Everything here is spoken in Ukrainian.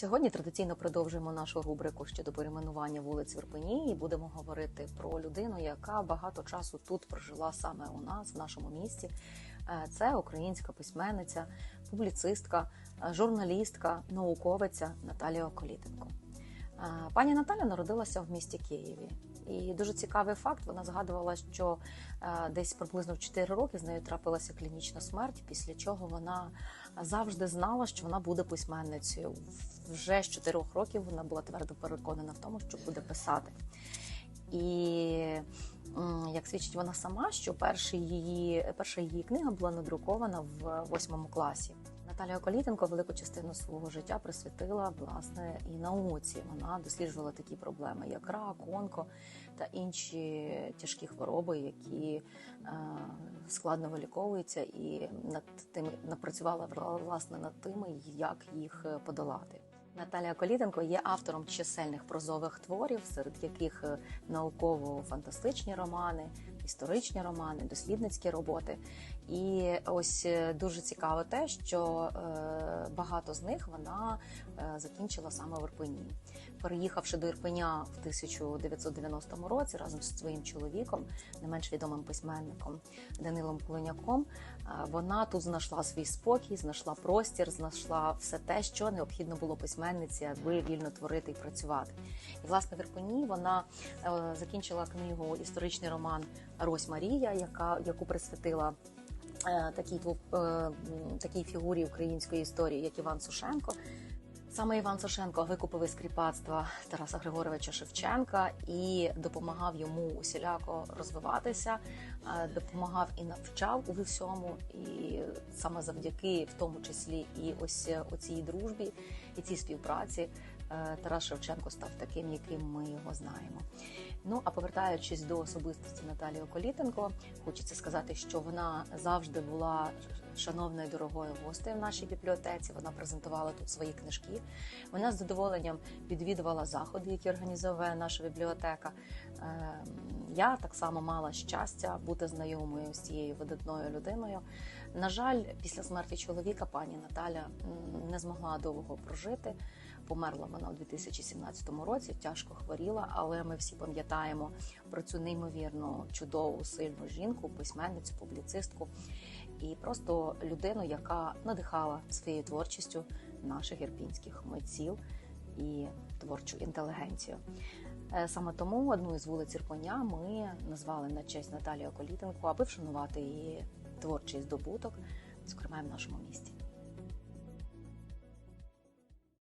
Сьогодні традиційно продовжуємо нашу рубрику щодо перейменування вулиць в Ірпені і будемо говорити про людину, яка багато часу тут прожила саме у нас, в нашому місті. Е, Це українська письменниця, публіцистка, е, журналістка, науковиця Наталія Околітенко. Пані Наталя народилася в місті Києві. І дуже цікавий факт. Вона згадувала, що е, десь приблизно в 4 роки з нею трапилася клінічна смерть, після чого вона завжди знала, що вона буде письменницею. Вже з 4 років вона була твердо переконана в тому, що буде писати. І як свідчить вона сама, що перша її, перша її книга була надрукована в восьмому класі. Наталія Колітенко велику частину свого життя присвятила власне і науці. Вона досліджувала такі проблеми, як рак, онко та інші тяжкі хвороби, які е, складно виліковуються, і над тим напрацювала власне над тими, як їх е, подолати. Наталія Колітенко є автором чисельних прозових творів, серед яких е, науково-фантастичні романи, історичні романи, дослідницькі роботи. І ось е, дуже цікаво те, що е, багато з них вона е, закінчила саме в Ірпені. Переїхавши до Ірпеня в 1990 році разом з своїм чоловіком, не менш відомим письменником Данилом Полоняком, е, вона тут знайшла свій спокій, знайшла простір, знайшла все те, що необхідно було письменниці, аби вільно творити і працювати. І власне в Ірпені вона закінчила книгу історичний роман Рось Марія, яка яку присвятила. е, Такій е, такій фігурі української історії, як Іван Сушенко. Саме Іван Сушенко викупив із кріпацтва Тараса Григоровича Шевченка і допомагав йому усіляко розвиватися, е, допомагав і навчав у всьому. І саме завдяки, в тому числі, і ось оцій дружбі і цій співпраці Тарас Шевченко став таким, яким ми його знаємо. Ну а повертаючись до особистості Наталії Околітенко, хочеться сказати, що вона завжди була шановною дорогою гостею в нашій бібліотеці. Вона презентувала тут свої книжки. Вона з задоволенням відвідувала заходи, які організовує наша бібліотека. Я так само мала щастя бути знайомою з цією видатною людиною. На жаль, після смерті чоловіка пані Наталя не змогла довго прожити. Померла вона у 2017 році, тяжко хворіла, але ми всі пам'ятаємо про цю неймовірну чудову сильну жінку, письменницю, публіцистку і просто людину, яка надихала своєю творчістю наших ірпінських митців і творчу інтелігенцію. Е, Саме тому одну із вулиць Ірпеня ми назвали на честь Наталії Околітенко, аби вшанувати її творчий здобуток, зокрема в нашому місті.